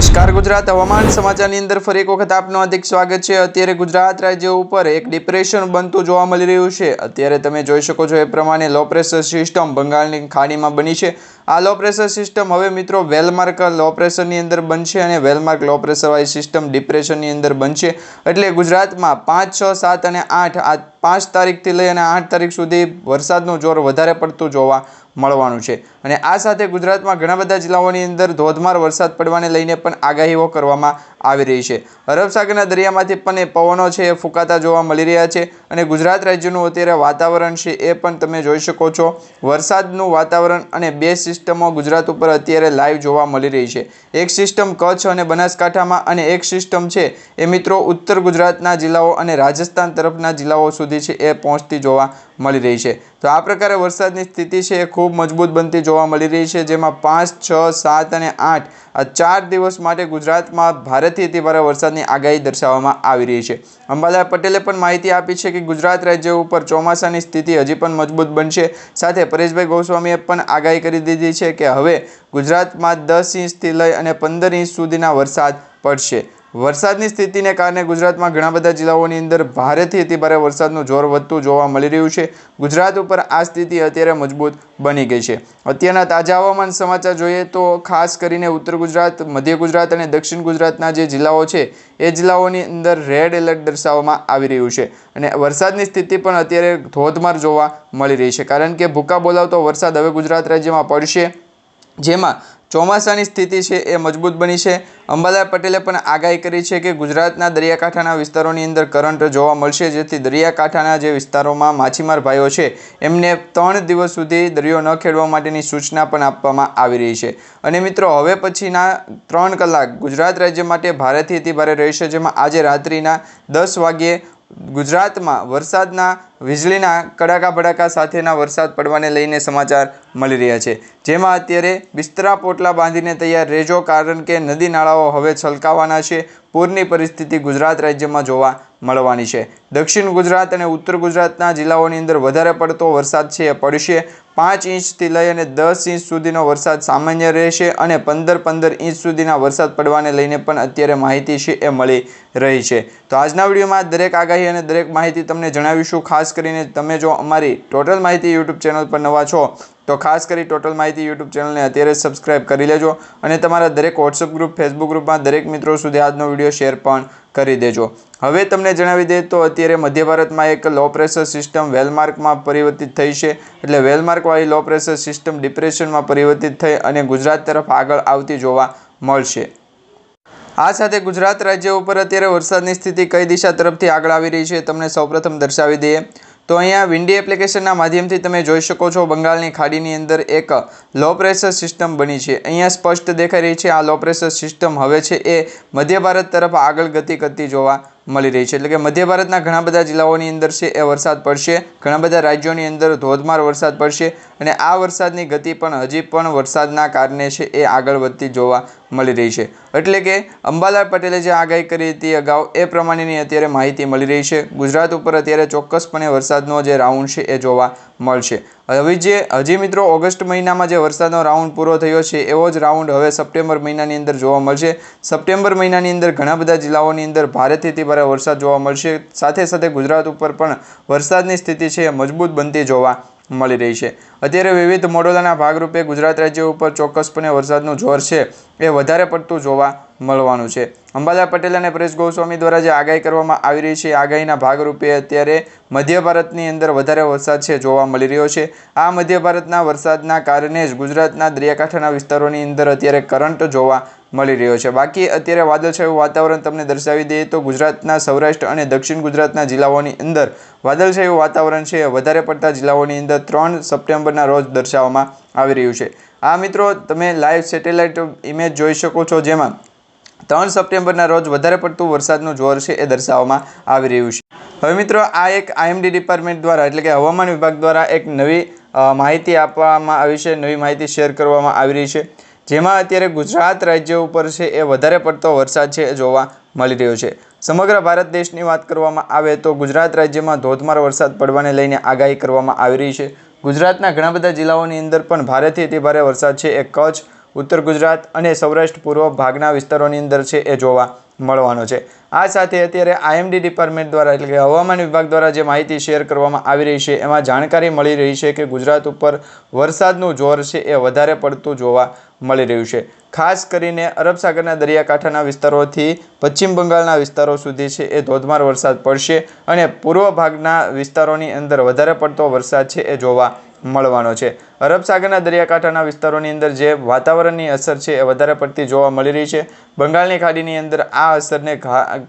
નમસ્કાર ગુજરાત, હવામાન સમાચારની અંદર ફરી એક વખત આપનું હાર્દિક સ્વાગત છે. અત્યારે ગુજરાત રાજ્ય ઉપર એક ડિપ્રેશન બનતું જોવા મળી રહ્યું છે. અત્યારે તમે જોઈ શકો છો એ પ્રમાણે લો પ્રેશર સિસ્ટમ બંગાળની ખાડીમાં બની છે. આ લો પ્રેશર સિસ્ટમ હવે મિત્રો વેલમાર્ક લો પ્રેશરની અંદર બનશે અને વેલમાર્ક લો પ્રેશરવાળી સિસ્ટમ ડિપ્રેશનની અંદર બનશે. એટલે ગુજરાતમાં પાંચ, છ, સાત અને આઠ, આ પાંચ તારીખથી લઈ અને આઠ તારીખ સુધી વરસાદનું જોર વધારે પડતું જોવા મળવાનું છે. અને આ સાથે ગુજરાતમાં ઘણા બધા જિલ્લાઓની અંદર ધોધમાર વરસાદ પડવાને લઈને પણ આગાહીઓ કરવામાં આવી રહી છે. અરબસાગરના દરિયામાંથી પણ એ પવનો છે એ ફૂંકાતા જોવા મળી રહ્યા છે અને ગુજરાત રાજ્યનું અત્યારે વાતાવરણ છે એ પણ તમે જોઈ શકો છો. વરસાદનું વાતાવરણ અને બે સિસ્ટમો ગુજરાત ઉપર અત્યારે લાઈવ જોવા મળી રહી છે. એક સિસ્ટમ કચ્છ અને બનાસકાંઠામાં અને એક સિસ્ટમ છે એ મિત્રો ઉત્તર ગુજરાતના જિલ્લાઓ અને રાજસ્થાન તરફના જિલ્લાઓ સુધી છે એ પહોંચતી જોવા મળી રહી છે. તો આ પ્રકારે વરસાદની સ્થિતિ છે એ ખૂબ મજબૂત બનતી જોવા મળી રહી છે, જેમાં પાંચ, છ, સાત અને આઠ આ ચાર દિવસ માટે ગુજરાતમાં ભારેથી અતિભારે વરસાદની આગાહી દર્શાવવામાં આવી રહી છે. અંબાલાલ પટેલે પણ માહિતી આપી છે કે ગુજરાત રાજ્ય ઉપર ચોમાસાની સ્થિતિ હજી પણ મજબૂત બનશે. સાથે પરેશભાઈ ગોસ્વામીએ પણ આગાહી કરી દીધી છે કે હવે ગુજરાતમાં દસ ઇંચથી લઈ અને પંદર ઇંચ સુધીના વરસાદ પડશે. વરસાદની સ્થિતિને કારણે ગુજરાતમાં ઘણા બધા જિલ્લાઓની અંદર ભારેથી અતિ ભારે વરસાદનું જોર વધતું જોવા મળી રહ્યું છે. ગુજરાત ઉપર આ સ્થિતિ અત્યારે મજબૂત બની ગઈ છે. અત્યારના તાજા હવામાન સમાચાર જોઈએ તો ખાસ કરીને ઉત્તર ગુજરાત, મધ્ય ગુજરાત અને દક્ષિણ ગુજરાતના જે જિલ્લાઓ છે, એ જિલ્લાઓની અંદર રેડ એલર્ટ દર્શાવવામાં આવી રહ્યું છે અને વરસાદની સ્થિતિ પણ અત્યારે ધોધમાર જોવા મળી રહી છે. કારણ કે ભૂકા બોલાવતો વરસાદ હવે ગુજરાત રાજ્યમાં પડશે, જેમાં ચોમાસાની સ્થિતિ છે એ મજબૂત બની છે. અંબાલાલ પટેલે પણ આગાહી કરી છે કે ગુજરાતના દરિયાકાંઠાના વિસ્તારોની અંદર કરંટ જોવા મળશે, જેથી દરિયાકાંઠાના જે વિસ્તારોમાં માછીમાર ભાઈઓ છે, એમને ત્રણ દિવસ સુધી દરિયો ન ખેડવા માટેની સૂચના પણ આપવામાં આવી રહી છે. અને મિત્રો, હવે પછીના ત્રણ કલાક ગુજરાત રાજ્ય માટે ભારેથી અતિ ભારે રહેશે, જેમાં આજે રાત્રિના દસ વાગ્યે ગુજરાતમાં વરસાદના, વીજળીના કડાકા ભડાકા સાથેના વરસાદ પડવાને લઈને સમાચાર મળી રહ્યા છે. જેમાં અત્યારે બિસ્તરા પોટલા બાંધીને તૈયાર રહેજો કારણ કે નદી નાળાઓ હવે છલકાવાના છે. પૂરની પરિસ્થિતિ ગુજરાત રાજ્યમાં જોવા મળવાની છે. દક્ષિણ ગુજરાત અને ઉત્તર ગુજરાતના જિલ્લાઓની અંદર વધારે પડતો વરસાદ છે એ પડશે પાંચ ઇંચથી લઈ અને દસ ઇંચ સુધીનો વરસાદ સામાન્ય રહેશે અને પંદર પંદર ઇંચ સુધીના વરસાદ પડવાને લઈને પણ અત્યારે માહિતી છે એ મળી રહી છે. તો આજના વિડીયોમાં દરેક આગાહી અને દરેક માહિતી તમને જણાવીશું. ખાસ કરીને તમે જો અમારી ટોટલ માહિતી યુટ્યુબ ચેનલ પર નવા છો તો ખાસ કરી ટોટલ માહિતી યુટ્યુબ ચેનલને અત્યારે સબસ્ક્રાઇબ કરી લેજો અને તમારા દરેક વોટ્સઅપ ગ્રુપ ફેસબુક ગ્રુપમાં દરેક મિત્રો સુધી આજનો વીડિયો શેર પણ કરી દેજો. હવે તમને જણાવી દઈએ તો અત્યારે મધ્ય ભારતમાં એક લો પ્રેશર સિસ્ટમ વેલમાર્કમાં પરિવર્તિત થઈ છે. એટલે વેલમાર્કવાળી લો પ્રેશર સિસ્ટમ ડિપ્રેશનમાં પરિવર્તિત થઈ અને ગુજરાત તરફ આગળ આવતી જોવા મળશે. આ સાથે ગુજરાત રાજ્ય ઉપર અત્યારે વરસાદની સ્થિતિ કઈ દિશા તરફથી આગળ આવી રહી છે તમને સૌપ્રથમ દર્શાવી દઈએ. તો અહીંયા વિન્ડી એપ્લિકેશનના માધ્યમથી તમે જોઈ શકો છો, બંગાળની ખાડીની અંદર એક લો પ્રેશર સિસ્ટમ બની છે. અહીંયા સ્પષ્ટ દેખાઈ રહી છે, આ લો પ્રેશર સિસ્ટમ હવે છે એ મધ્ય ભારત તરફ આગળ ગતિ કરતી જોવા મળી રહી છે. એટલે કે મધ્ય ભારતના ઘણા બધા જિલ્લાઓની અંદર છે એ વરસાદ પડશે, ઘણા બધા રાજ્યોની અંદર ધોધમાર વરસાદ પડશે અને આ વરસાદની ગતિ પણ હજી પણ વરસાદના કારણે છે એ આગળ વધતી જોવા મળી રહી છે. એટલે કે અંબાલાલ પટેલે જે આગાહી કરી હતી અગાઉ, એ પ્રમાણેની અત્યારે માહિતી મળી રહી છે. ગુજરાત ઉપર અત્યારે ચોક્કસપણે વરસાદનો જે રાઉન્ડ છે, એ જોવા મળશે. હવે જે, હજી મિત્રો, ઓગસ્ટ મહિનામાં જે વરસાદનો રાઉન્ડ પૂરો થયો છે, એવો જ રાઉન્ડ હવે સપ્ટેમ્બર મહિનાની અંદર જોવા મળશે. સપ્ટેમ્બર મહિનાની અંદર ઘણા બધા જિલ્લાઓની અંદર ભારેથી ભારે વરસાદ જોવા મળશે. સાથે સાથે ગુજરાત ઉપર પણ વરસાદની સ્થિતિ છે, એ મજબૂત બનતી જોવા મળી રહી છે. અત્યારે વિવિધ મોડલોના ભાગરૂપે ગુજરાત રાજ્ય ઉપર ચોક્કસપણે વરસાદનું જોર છે એ વધારે પડતું જોવા મળવાનું છે. અંબાલા પટેલ અને પરેશ ગોસ્વામી દ્વારા જે આગાહી કરવામાં આવી રહી છે આગાહીના ભાગરૂપે અત્યારે મધ્ય ભારતની અંદર વધારે વરસાદ છે જોવા મળી રહ્યો છે. આ મધ્ય ભારતના વરસાદના કારણે જ ગુજરાતના દરિયાકાંઠાના વિસ્તારોની અંદર અત્યારે કરંટ જોવા મળી રહ્યો છે. બાકી અત્યારે વાદળછાયું વાતાવરણ તમને દર્શાવી દઈએ તો ગુજરાતના સૌરાષ્ટ્ર અને દક્ષિણ ગુજરાતના જિલ્લાઓની અંદર વાદળછાયું વાતાવરણ છે. વધારે પડતા જિલ્લાઓની અંદર ત્રણ સપ્ટેમ્બરના રોજ દર્શાવવામાં આવી રહ્યું છે. આ મિત્રો, તમે લાઈવ સેટેલાઇટ ઇમેજ જોઈ શકો છો જેમાં ત્રણ સપ્ટેમ્બરના રોજ વધારે પડતું વરસાદનું જોર છે એ દર્શાવવામાં આવી રહ્યું છે. હવે મિત્રો, આ એક આઈએમડી ડિપાર્ટમેન્ટ દ્વારા એટલે કે હવામાન વિભાગ દ્વારા એક નવી માહિતી આપવામાં આવી છે. નવી માહિતી શેર કરવામાં આવી રહી છે. જેમાં અત્યારે ગુજરાત રાજ્ય ઉપર છે એ વધારે પડતો વરસાદ છે જોવા મળી રહ્યો છે. સમગ્ર ભારત દેશની વાત કરવામાં આવે તો ગુજરાત રાજ્યમાં ધોધમાર વરસાદ પડવાને લઈને આગાહી કરવામાં આવી રહી છે. ગુજરાતના ઘણા બધા જિલ્લાઓની અંદર પણ ભારેથી અતિ ભારે વરસાદ છે. એ કચ્છ, ઉત્તર ગુજરાત અને સૌરાષ્ટ્ર પૂર્વ ભાગના વિસ્તારોની અંદર છે એ જોવા મળવાનો છે. આ સાથે અત્યારે આઈએમડી ડિપાર્ટમેન્ટ દ્વારા એટલે કે હવામાન વિભાગ દ્વારા જે માહિતી શેર કરવામાં આવી રહી છે, એમાં જાણકારી મળી રહી છે કે ગુજરાત ઉપર વરસાદનું જોર છે એ વધારે પડતું જોવા મળી રહ્યું છે. ખાસ કરીને અરબ સાગરના દરિયાકાંઠાના વિસ્તારોથી પશ્ચિમ બંગાળના વિસ્તારો સુધી છે એ ધોધમાર વરસાદ પડશે અને પૂર્વ ભાગના વિસ્તારોની અંદર વધારે પડતો વરસાદ છે એ જોવા મળવાનો છે. અરબ સાગરના દરિયાકાંઠાના વિસ્તારોની અંદર જે વાતાવરણની અસર છે એ વધારે પડતી જોવા મળી રહી છે. બંગાળની ખાડીની અંદર આ અસરને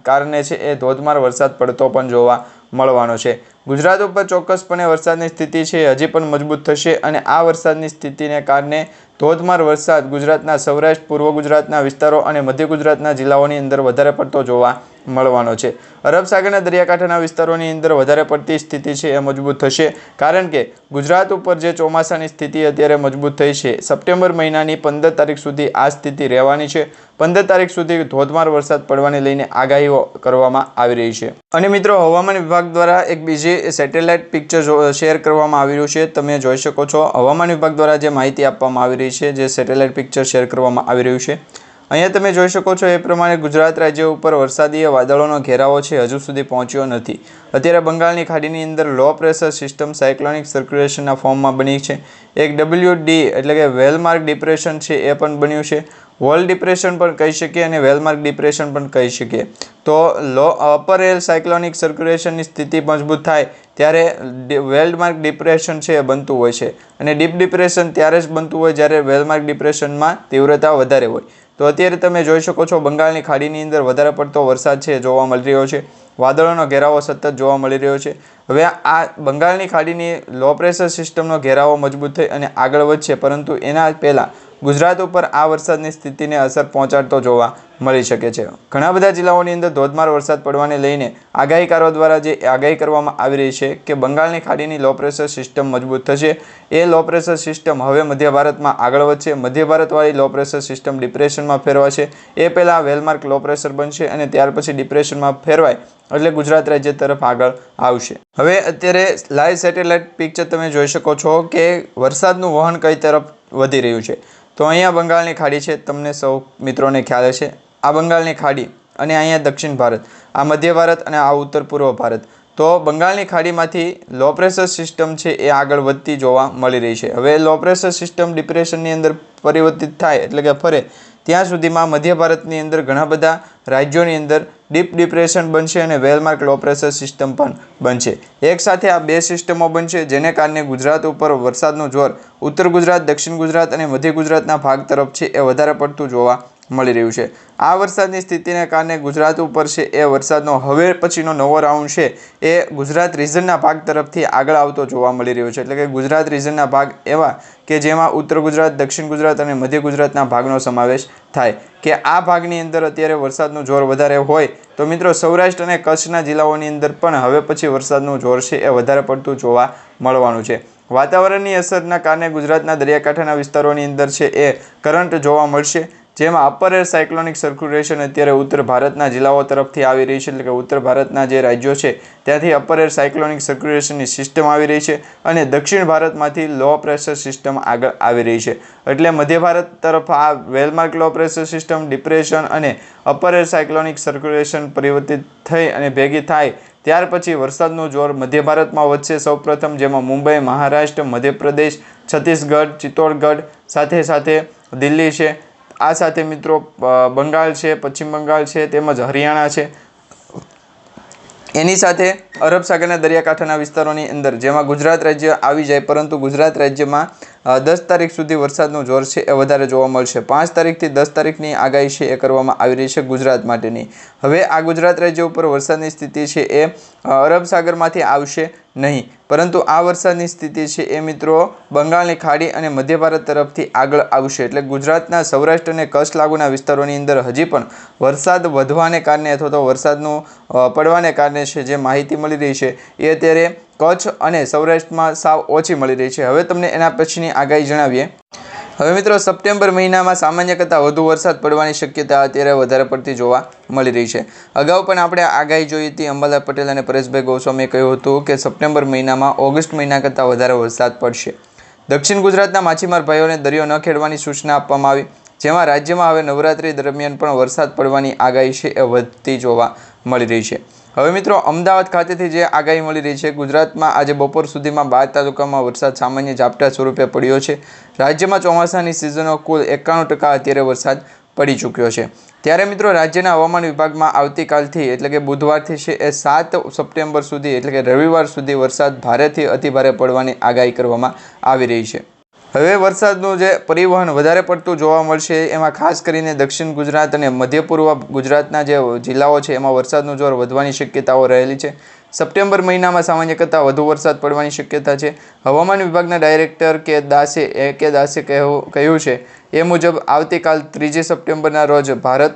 કારણે છે એ ધોધમાર વરસાદ પડતો પણ જોવા મળવાનો છે. ગુજરાત ઉપર ચોક્કસપણે વરસાદની સ્થિતિ છે, હજી પણ મજબૂત થશે અને આ વરસાદની સ્થિતિને કારણે ધોધમાર વરસાદ ગુજરાતના સૌરાષ્ટ્ર, પૂર્વ ગુજરાતના વિસ્તારો અને મધ્ય ગુજરાતના જિલ્લાઓની અંદર વધારે પડતો જોવા મળવાનો છે. અરબ સાગરના દરિયાકાંઠાના વિસ્તારોની અંદર વધારે પડતી સ્થિતિ છે, એ મજબૂત થશે કારણ કે ગુજરાત ઉપર જે ચોમાસાની સ્થિતિ અત્યારે મજબૂત થઈ છે, સપ્ટેમ્બર મહિનાની પંદર તારીખ સુધી આ સ્થિતિ રહેવાની છે. પંદર તારીખ સુધી ધોધમાર વરસાદ પડવાને લઈને આગાહીઓ કરવામાં આવી રહી છે. અને મિત્રો, હવામાન વિભાગ દ્વારા એક બીજી સેટેલાઇટ પિક્ચર શેર કરવામાં આવી રહ્યું છે, તમે જોઈ શકો છો. હવામાન વિભાગ દ્વારા જે માહિતી આપવામાં આવી રહી છે, જે સેટેલાઇટ પિક્ચર શેર કરવામાં આવી રહ્યું છે. અહીંયા તમે જોઈ શકો છો એ પ્રમાણે ગુજરાત રાજ્ય ઉપર વરસાદી વાદળોનો ઘેરાવો છે, હજુ સુધી પહોંચ્યો નથી. અત્યારે બંગાળની ખાડીની અંદર લો પ્રેશર સિસ્ટમ સાયક્લોનિક સર્ક્યુલેશનના ફોર્મમાં બની છે. એક ડબલ્યુ ડી એટલે કે વેલમાર્ક ડિપ્રેશન છે, એ પણ બન્યું છે. વોલ ડિપ્રેશન પણ કહી શકીએ અને વેલમાર્ક ડિપ્રેશન પણ કહી શકીએ. તો લો અપર એલ સાયક્લોનિક સર્ક્યુલેશનની સ્થિતિ મજબૂત થાય ત્યારે વેલ્ડમાર્ક ડિપ્રેશન છે એ બનતું હોય છે. અને ડીપ ડિપ્રેશન ત્યારે જ બનતું હોય જ્યારે વેલમાર્ક ડિપ્રેશનમાં તીવ્રતા વધારે હોય. તો અત્યારે તમે જોઈ શકો છો બંગાળની ખાડીની અંદર વધારે પડતો વરસાદ છે જોવા મળી રહ્યો છે. વાદળોનો ઘેરાવો સતત જોવા મળી રહ્યો છે. હવે આ બંગાળની ખાડીની લો પ્રેશર સિસ્ટમનો ઘેરાવો મજબૂત થઈ અને આગળ વધશે. પરંતુ એના પહેલાં ગુજરાત ઉપર આ વરસાદની સ્થિતિને અસર પહોંચાડતો જોવા મળી શકે છે. ઘણા બધા જિલ્લાઓની અંદર ધોધમાર વરસાદ પડવાને લઈને આગાહીકારો દ્વારા જે આગાહી કરવામાં આવી રહી છે કે બંગાળની ખાડીની લો પ્રેશર સિસ્ટમ મજબૂત થશે. એ લો પ્રેશર સિસ્ટમ હવે મધ્ય ભારતમાં આગળ વધશે. મધ્ય ભારતવાળી લો પ્રેશર સિસ્ટમ ડિપ્રેશનમાં ફેરવાશે. એ પહેલાં વેલમાર્ક લો પ્રેશર બનશે અને ત્યાર પછી ડિપ્રેશનમાં ફેરવાય એટલે ગુજરાત રાજ્ય તરફ આગળ આવશે. હવે અત્યારે લાઈવ સેટેલાઇટ પિક્ચર તમે જોઈ શકો છો કે વરસાદનું વહન કઈ તરફ વધી રહ્યું છે. તો અહીંયા બંગાળની ખાડી છે, તમને સૌ મિત્રોને ખ્યાલ હશે. આ બંગાળની ખાડી અને અહીંયા દક્ષિણ ભારત, આ મધ્ય ભારત અને આ ઉત્તર પૂર્વ ભારત. તો બંગાળની ખાડીમાંથી લો પ્રેશર સિસ્ટમ છે એ આગળ વધતી જોવા મળી રહી છે. હવે લો પ્રેશર સિસ્ટમ ડિપ્રેશનની અંદર પરિવર્તિત થાય એટલે કે ફરે ત્યાં સુધીમાં મધ્ય ભારતની અંદર ઘણા બધા રાજ્યોની અંદર ડીપ ડિપ્રેશન બનશે અને વેલમાર્ક લો પ્રેશર સિસ્ટમ પણ બનશે. એક સાથે આ બે સિસ્ટમો બનશે, જેને કારણે ગુજરાત ઉપર વરસાદનું જોર ઉત્તર ગુજરાત, દક્ષિણ ગુજરાત અને મધ્ય ગુજરાતના ભાગ તરફ છે એ વધારે પડતું જોવા મળી રહ્યું છે. આ વરસાદની સ્થિતિને કારણે ગુજરાત ઉપર છે એ વરસાદનો હવે પછીનો નવો રાઉન્ડ છે. એ ગુજરાત રિજનના ભાગ તરફથી આગળ આવતો જોવા મળી રહ્યો છે. એટલે કે ગુજરાત રિજનના ભાગ એવા કે જેમાં ઉત્તર ગુજરાત, દક્ષિણ ગુજરાત અને મધ્ય ગુજરાતના ભાગનો સમાવેશ થાય. કે આ ભાગની અંદર અત્યારે વરસાદનું જોર વધારે હોય તો મિત્રો સૌરાષ્ટ્ર અને કચ્છના જિલ્લાઓની અંદર પણ હવે પછી વરસાદનું જોર છે એ વધારે પડતું જોવા મળવાનું છે. વાતાવરણની અસરના કારણે ગુજરાતના દરિયાકાંઠાના વિસ્તારોની અંદર છે એ કરંટ જોવા મળશે. જેમાં અપર એર સાયક્લોનિક સર્ક્યુલેશન અત્યારે ઉત્તર ભારતના જિલ્લાઓ તરફથી આવી રહી છે, એટલે કે ઉત્તર ભારતના જે રાજ્યો છે, ત્યાંથી અપર એર સાયક્લોનિક સર્ક્યુલેશનની સિસ્ટમ આવી રહી છે અને દક્ષિણ ભારતમાંથી લો પ્રેશર સિસ્ટમ આગળ આવી રહી છે. એટલે મધ્ય ભારત તરફ આ well marked low pressure system depression અને અપર એર સાયક્લોનિક સર્ક્યુલેશન પરિવર્તિત થઈ અને ભેગી થાય, ત્યાર પછી વરસાદનું જોર મધ્ય ભારતમાં વધશે. સૌપ્રથમ જેમાં મુંબઈ, મહારાષ્ટ્ર, મધ્યપ્રદેશ, છત્તીસગઢ, ચિત્તોડગઢ સાથે સાથે દિલ્હી છે આ સાથે મિત્રો બંગાળ છે, પશ્ચિમ બંગાળ છે, તેમજ હરિયાણા છે. એની સાથે અરબ સાગરના દરિયાકાંઠાના વિસ્તારોની અંદર, જેમાં ગુજરાત રાજ્ય આવી જાય, પરંતુ ગુજરાત રાજ્યમાં દસ તારીખ સુધી વરસાદનું જોર છે એ વધારે જોવા મળશે. પાંચ તારીખથી દસ તારીખની આગાહી છે એ કરવામાં આવી રહી છે ગુજરાત માટેની. હવે આ ગુજરાત રાજ્ય ઉપર વરસાદની સ્થિતિ છે એ અરબ સાગરમાંથી આવશે નહીં. પરંતુ આ વરસાદની સ્થિતિ છે એ મિત્રો બંગાળની ખાડી અને મધ્ય ભારત તરફથી આગળ આવશે. એટલે ગુજરાતના સૌરાષ્ટ્ર અને કચ્છ લાગુના વિસ્તારોની અંદર હજી પણ વરસાદ વધવાને કારણે અથવા તો વરસાદનું પડવાને કારણે છે જે માહિતી મળી રહી છે એ અત્યારે કચ્છ અને સૌરાષ્ટ્રમાં સાવ ઓછી મળી રહી છે. હવે તમને એના પછીની આગાહી જણાવીએ. હવે મિત્રો, સપ્ટેમ્બર મહિનામાં સામાન્ય કરતાં વધુ વરસાદ પડવાની શક્યતા અત્યારે વધારે પડતી જોવા મળી રહી છે. અગાઉ પણ આપણે આગાહી જોઈ હતી. અંબાલાલ પટેલ અને પરેશભાઈ ગોસ્વામીએ કહ્યું હતું કે સપ્ટેમ્બર મહિનામાં ઓગસ્ટ મહિના કરતાં વધારે વરસાદ પડશે. દક્ષિણ ગુજરાતના માછીમાર ભાઈઓને દરિયો ન ખેડવાની સૂચના આપવામાં આવી, જેમાં રાજ્યમાં હવે નવરાત્રી દરમિયાન પણ વરસાદ પડવાની આગાહી છે એ વધતી જોવા મળી રહી છે. હવે મિત્રો, અમદાવાદ ખાતેથી જે આગાહી મળી રહી છે, ગુજરાતમાં આજે બપોર સુધીમાં બાર તાલુકામાં વરસાદ સામાન્ય ઝાપટા સ્વરૂપે પડ્યો છે. રાજ્યમાં ચોમાસાની સિઝનનો કુલ એકાણું ટકા અત્યારે વરસાદ પડી ચૂક્યો છે. ત્યારે મિત્રો, રાજ્યના હવામાન વિભાગમાં આવતીકાલથી, એટલે કે બુધવારથી છે એ સાત સપ્ટેમ્બર સુધી, એટલે કે રવિવાર સુધી વરસાદ ભારેથી અતિભારે પડવાની આગાહી કરવામાં આવી રહી છે. હવે વરસાદનું જે પરિવહન વધારે પડતું જોવા મળશે, એમાં ખાસ કરીને દક્ષિણ ગુજરાત અને મધ્ય પૂર્વ ગુજરાતના જે જિલ્લાઓ છે, એમાં વરસાદનું જોર વધવાની શક્યતાઓ રહેલી છે. સપ્ટેમ્બર મહિનામાં સામાન્ય કરતાં વધુ વરસાદ પડવાની શક્યતા છે. હવામાન વિભાગના ડાયરેક્ટર કે દાસે એ કે દાસે કહ્યું છે, એ મુજબ આવતીકાલ ત્રીજી સપ્ટેમ્બરના રોજ ભારત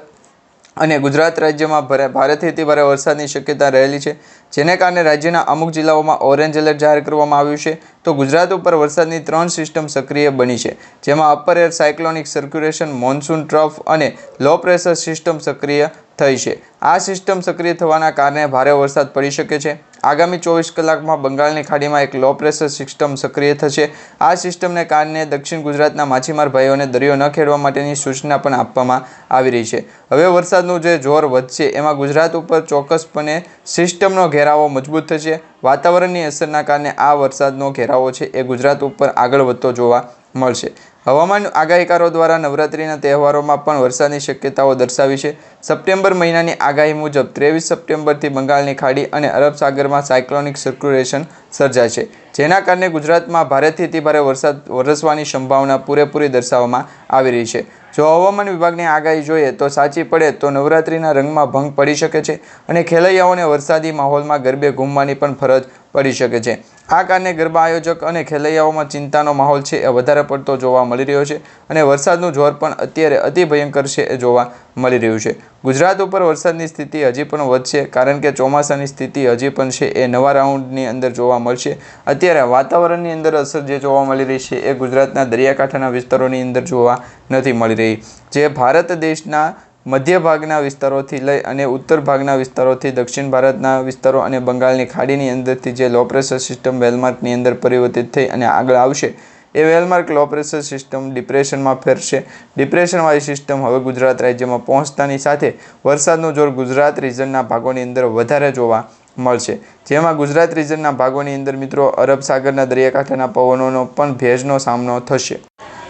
અને ગુજરાત રાજ્યમાં ભારે ભારેથી ભારે વરસાદની શક્યતા રહેલી છે. જેને કારણે રાજ્યના અમુક જિલ્લાઓમાં ઓરેન્જ એલર્ટ જાહેર કરવામાં આવ્યું છે. તો ગુજરાત ઉપર વરસાદની ત્રણ સિસ્ટમ સક્રિય બની છે. જેમાં upper air cyclonic circulation, monsoon trough અને લો પ્રેશર સિસ્ટમ સક્રિય થઈ છે. આ સિસ્ટમ સક્રિય થવાના કારણે ભારે વરસાદ પડી શકે છે. આગામી ચોવીસ કલાકમાં બંગાળની ખાડીમાં એક લો પ્રેશર સિસ્ટમ સક્રિય થશે. આ સિસ્ટમને કારણે દક્ષિણ ગુજરાતના માછીમાર ભાઈઓને દરિયો ન ખેડવા માટેની સૂચના પણ આપવામાં આવી રહી છે. હવે વરસાદનું જે જોર વધશે, એમાં ગુજરાત ઉપર ચોક્કસપણે સિસ્ટમનો ઘેરાવો મજબૂત થશે. વાતાવરણની અસરના કારણે આ વરસાદનો ઘેરાવો છે એ ગુજરાત ઉપર આગળ વધતો જોવા મળશે. હવામાન આગાહીકારો દ્વારા નવરાત્રિના તહેવારોમાં પણ વરસાદની શક્યતાઓ દર્શાવી છે. સપ્ટેમ્બર મહિનાની આગાહી મુજબ ત્રેવીસ સપ્ટેમ્બરથી બંગાળની ખાડી અને અરબ સાગરમાં સાયક્લોનિક સર્ક્યુલેશન સર્જાય છે, જેના કારણે ગુજરાતમાં ભારેથી અતિભારે વરસાદ વરસવાની સંભાવના પૂરેપૂરી દર્શાવવામાં આવી રહી છે. જો હવામાન વિભાગની આગાહી જોઈએ તો સાચી પડે તો નવરાત્રિના રંગમાં ભંગ પડી શકે છે અને ખેલૈયાઓને વરસાદી માહોલમાં ગરબે ઘૂમવાની પણ ફરજ પડી શકે છે. આ કારણે ગરબા આયોજક અને ખેલૈયાઓમાં ચિંતાનો માહોલ છે એ વધારે પડતો જોવા મળી રહ્યો છે અને વરસાદનું જોર પણ અત્યારે અતિ ભયંકર છે એ જોવા મળી રહ્યું છે. ગુજરાત ઉપર વરસાદની સ્થિતિ હજી પણ વધશે કારણ કે ચોમાસાની સ્થિતિ હજી પણ છે એ નવા રાઉન્ડની અંદર જોવા મળશે. અત્યારે વાતાવરણની અંદર અસર જે જોવા મળી રહી છે એ ગુજરાતના દરિયાકાંઠાના વિસ્તારોની અંદર જોવા નથી મળી રહી. જે ભારત દેશના મધ્ય ભાગના વિસ્તારોથી લઈ અને ઉત્તર ભાગના વિસ્તારોથી દક્ષિણ ભારતના વિસ્તારો અને બંગાળની ખાડીની અંદરથી જે લો પ્રેશર સિસ્ટમ વેલમાર્કની અંદર પરિવર્તિત થઈ અને આગળ આવશે, એ well marked low pressure system ડિપ્રેશનમાં ફેરશે. ડિપ્રેશનવાળી સિસ્ટમ હવે ગુજરાત રાજ્યમાં પહોંચતાની સાથે વરસાદનું જોર ગુજરાત રિજનના ભાગોની અંદર વધારે જોવા મળશે. જેમાં ગુજરાત રિજનના ભાગોની અંદર મિત્રો અરબ સાગરના દરિયાકાંઠાના પવનોનો પણ ભેજનો સામનો થશે.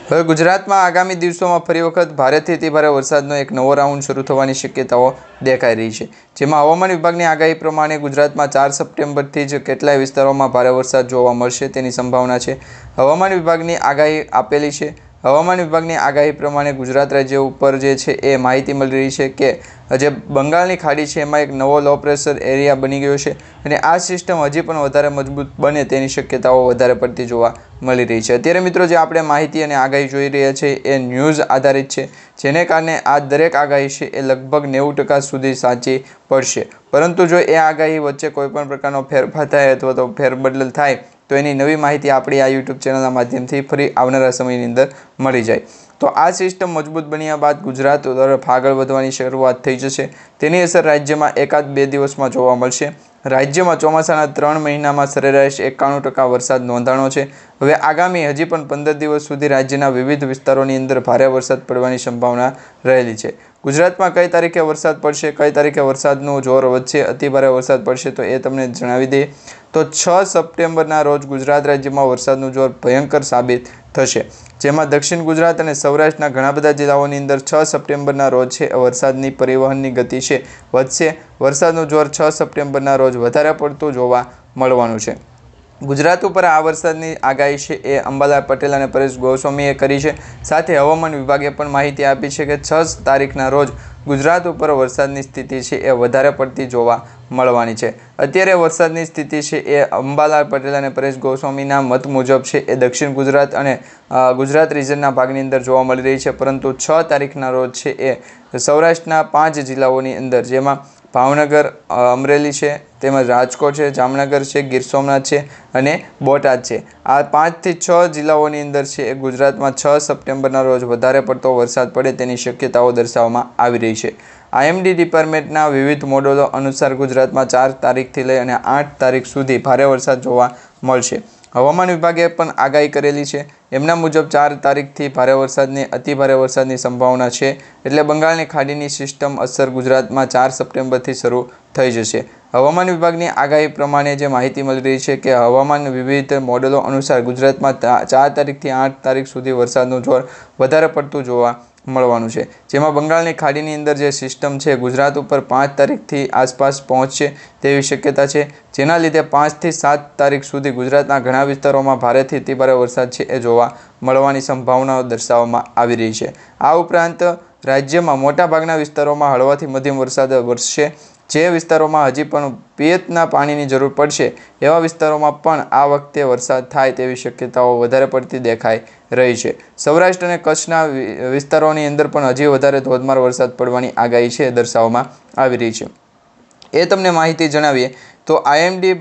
હવે ગુજરાતમાં આગામી દિવસોમાં ફરી વખત ભારેથી અતિભારે વરસાદનો એક નવો રાઉન્ડ શરૂ થવાની શક્યતાઓ દેખાઈ રહી છે. જેમાં હવામાન વિભાગની આગાહી પ્રમાણે ગુજરાતમાં ચાર સપ્ટેમ્બરથી જ કેટલાય વિસ્તારોમાં ભારે વરસાદ જોવા મળશે તેની સંભાવના છે. હવામાન વિભાગની આગાહી આપેલી છે. હવામાન વિભાગની આગાહી પ્રમાણે ગુજરાત રાજ્ય ઉપર જે છે એ માહિતી મળી રહી છે કે જે બંગાળની ખાડી છે, એમાં એક નવો લો પ્રેશર એરિયા બની ગયો છે અને આ સિસ્ટમ હજી પણ વધારે મજબૂત બને તેની શક્યતાઓ વધારે પડતી જોવા મળી રહી છે. અત્યારે મિત્રો જે આપણે માહિતી અને આગાહી જોઈ રહ્યા છે, એ ન્યૂઝ આધારિત છે, જેને કારણે આ દરેક આગાહી છે, એ લગભગ નેવું ટકા સુધી સાચી પડશે. પરંતુ જો એ આગાહી વચ્ચે કોઈપણ પ્રકારનો ફેરફાર થાય અથવા તો ફેરબદલ થાય, તો એની નવી માહિતી આપણી આ યુટ્યુબ ચેનલના માધ્યમથી ફરી આવનારા સમયની અંદર મળી જાય. તો આ સિસ્ટમ મજબૂત બન્યા બાદ ગુજરાત તરફ આગળ વધવાની શરૂઆત થઈ જશે. તેની અસર રાજ્યમાં એકાદ બે દિવસમાં જોવા મળશે. રાજ્યમાં ચોમાસાના ત્રણ મહિનામાં સરેરાશ એકાણું ટકા વરસાદ નોંધાણો છે. હવે આગામી હજી પણ પંદર દિવસ સુધી રાજ્યના વિવિધ વિસ્તારોની અંદર ભારે વરસાદ પડવાની સંભાવના રહેલી છે. ગુજરાતમાં કઈ તારીખે વરસાદ પડશે, કઈ તારીખે વરસાદનું જોર વધશે અતિભારે વરસાદ પડશે તો એ તમને જણાવી દઈએ તો છ સપ્ટેમ્બરના રોજ ગુજરાત રાજ્યમાં વરસાદનું જોર ભયંકર સાબિત થશે. જેમાં દક્ષિણ ગુજરાત અને સૌરાષ્ટ્રના ઘણા બધા જિલ્લાઓની અંદર છ સપ્ટેમ્બરના રોજ છે. વરસાદની પરિવહનની ગતિ છે. વધશે. વરસાદનું જોર છ સપ્ટેમ્બરના રોજ વધારે પડતું જોવા મળવાનું છે. ગુજરાત ઉપર આ વરસાદની આગાહી છે એ અંબાલાલ પટેલ અને પરેશ ગોસ્વામીએ કરી છે. સાથે હવામાન વિભાગે પણ માહિતી આપી છે કે છ તારીખના રોજ ગુજરાત ઉપર વરસાદની સ્થિતિ છે એ વધારે પડતી જોવા મળવાની છે. અત્યારે વરસાદની સ્થિતિ છે એ અંબાલાલ પટેલ અને પરેશ ગોસ્વામીના મત મુજબ છે એ દક્ષિણ ગુજરાત અને ગુજરાત રિજનના ભાગની અંદર જોવા મળી રહી છે. પરંતુ છ તારીખના રોજ છે એ સૌરાષ્ટ્રના પાંચ જિલ્લાઓની અંદર, જેમાં ભાવનગર અમરેલી છે, તેમજ રાજકોટ છે, જામનગર છે, ગીર સોમનાથ છે અને બોટાદ છે. આ પાંચથી છ જિલ્લાઓની અંદર છે એ ગુજરાતમાં છ સપ્ટેમ્બરના રોજ વધારે પડતો વરસાદ પડે તેની શક્યતાઓ દર્શાવવામાં આવી રહી છે. આઈએમડી ડિપાર્ટમેન્ટના વિવિધ મોડેલો અનુસાર ગુજરાતમાં ચાર તારીખથી લઈ અને આઠ તારીખ સુધી ભારે વરસાદ જોવા મળશે. હવામાન વિભાગે પણ આગાહી કરેલી છે. એમના મુજબ ચાર તારીખથી ભારે વરસાદની, અતિ ભારે વરસાદની સંભાવના છે. એટલે બંગાળની ખાડીની સિસ્ટમ અસર ગુજરાતમાં ચાર સપ્ટેમ્બરથી શરૂ થઈ જશે. હવામાન વિભાગની આગાહી પ્રમાણે જે માહિતી મળી રહી છે કે હવામાન વિવિધ મોડેલો અનુસાર ગુજરાતમાં ચાર તારીખથી આઠ તારીખ સુધી વરસાદનું જોર વધારે પડતું જોવા મળવાનું છે. જેમાં બંગાળની ખાડીની અંદર જે સિસ્ટમ છે, ગુજરાત ઉપર પાંચ તારીખથી આસપાસ પહોંચશે તેવી શક્યતા છે. જેના લીધે પાંચથી સાત તારીખ સુધી ગુજરાતના ઘણા વિસ્તારોમાં ભારેથી અતિભારે વરસાદ છે એ જોવા મળવાની સંભાવનાઓ દર્શાવવામાં આવી રહી છે. આ ઉપરાંત રાજ્યમાં મોટાભાગના વિસ્તારોમાં હળવાથી મધ્યમ વરસાદ વરસશે. જે વિસ્તારોમાં હજી પણ પિયતના પાણીની જરૂર પડશે, એવા વિસ્તારોમાં પણ આ વખતે વરસાદ થાય તેવી શક્યતાઓ વધારે પડતી દેખાઈ રહી છે. સૌરાષ્ટ્ર અને કચ્છના વિસ્તારોની અંદર પણ હજી વધારે ધોધમાર વરસાદ પડવાની આગાહી છે દર્શાવવામાં આવી રહી છે. એ તમને માહિતી જણાવીએ તો આઈએમડી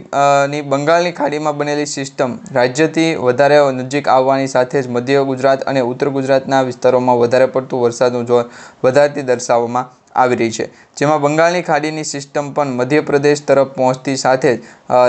ની બંગાળની ખાડીમાં બનેલી સિસ્ટમ રાજ્યથી વધારે નજીક આવવાની સાથે જ મધ્ય ગુજરાત અને ઉત્તર ગુજરાતના વિસ્તારોમાં વધારે પડતું વરસાદનું જોર વધારતી દર્શાવવામાં આવી રહી છે. જેમાં બંગાળની ખાડીની સિસ્ટમ પણ મધ્યપ્રદેશ તરફ પહોંચતી સાથે જ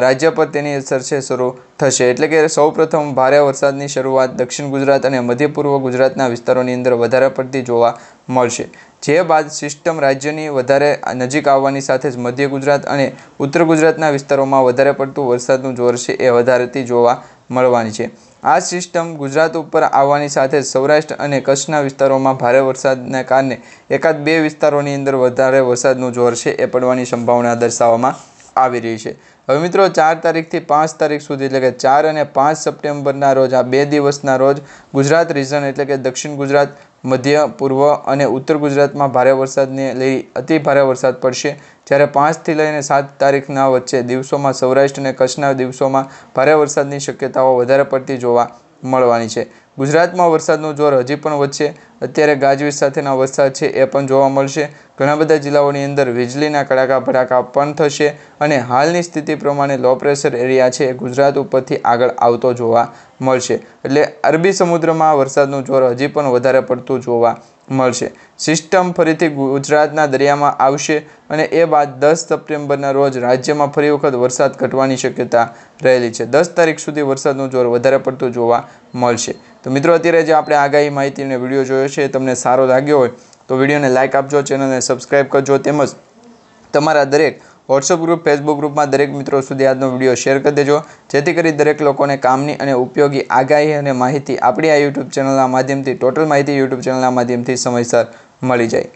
રાજ્ય પર તેની અસર છે શરૂ થશે. એટલે કે સૌપ્રથમ ભારે વરસાદની શરૂઆત દક્ષિણ ગુજરાત અને મધ્ય પૂર્વ ગુજરાતના વિસ્તારોની અંદર વધારે પડતી જોવા મળશે. જે બાદ સિસ્ટમ રાજ્યની વધારે નજીક આવવાની સાથે જ મધ્ય ગુજરાત અને ઉત્તર ગુજરાતના વિસ્તારોમાં વધારે પડતું વરસાદનું જોર છે એ વધારેથી જોવા મળવાની છે. આ સિસ્ટમ ગુજરાત ઉપર આવવાની સાથે સૌરાષ્ટ્ર અને કચ્છના વિસ્તારોમાં ભારે વરસાદને કારણે એકાદ બે વિસ્તારોની અંદર વધારે વરસાદનું જોર છે એ પડવાની સંભાવના દર્શાવવામાં આવી રહી છે. હવે મિત્રો, ચાર તારીખથી પાંચ તારીખ સુધી, એટલે કે ચાર અને પાંચ સપ્ટેમ્બરના રોજ, આ બે દિવસના રોજ ગુજરાત રિજન એટલે કે દક્ષિણ ગુજરાત, મધ્ય, પૂર્વ અને ઉત્તર ગુજરાતમાં ભારે વરસાદને લઈ અતિ ભારે વરસાદ પડશે. જ્યારે પાંચથી લઈને સાત તારીખના વચ્ચે દિવસોમાં સૌરાષ્ટ્ર અને કચ્છના દિવસોમાં ભારે વરસાદની શક્યતાઓ વધારે પડતી જોવા મળવાની છે. ગુજરાતમાં વરસાદનું જોર હજી પણ વધશે. અત્યારે ગાજવીજ સાથેના વરસાદ છે એ પણ જોવા મળશે. ઘણા બધા જિલ્લાઓની અંદર વીજળીના કડાકા ભડાકા પણ થશે અને હાલની સ્થિતિ પ્રમાણે લો પ્રેશર એરિયા છે એ ગુજરાત ઉપરથી આગળ આવતો જોવા મળશે. એટલે અરબી સમુદ્રમાં વરસાદનું જોર હજી પણ વધારે પડતું જોવા મળશે. સિસ્ટમ ફરીથી ગુજરાતના દરિયામાં આવશે અને એ બાદ દસ સપ્ટેમ્બરના રોજ રાજ્યમાં ફરી વખત વરસાદ ઘટવાની શક્યતા રહેલી છે. દસ તારીખ સુધી વરસાદનું જોર વધારે પડતું જોવા મળશે. તો મિત્રો, અત્યારે જે આપણે આગાહી માહિતીનો વીડિયો જોયો છે તમને સારો લાગ્યો હોય, તો વિડીયોને લાઇક આપજો, ચેનલને સબસ્ક્રાઈબ કરજો તેમજ તમારા દરેક વોટ્સઅપ ગ્રુપ ફેસબુક ગ્રુપમાં દરેક મિત્રો સુધી આજનો વીડિયો શેર કરી દેજો. જેથી કરી દરેક લોકોને કામની અને ઉપયોગી આગાહી અને માહિતી આપણી આ યુટ્યુબ ચેનલના માધ્યમથી, ટોટલ માહિતી યુટ્યુબ ચેનલના માધ્યમથી સમયસર મળી જાય.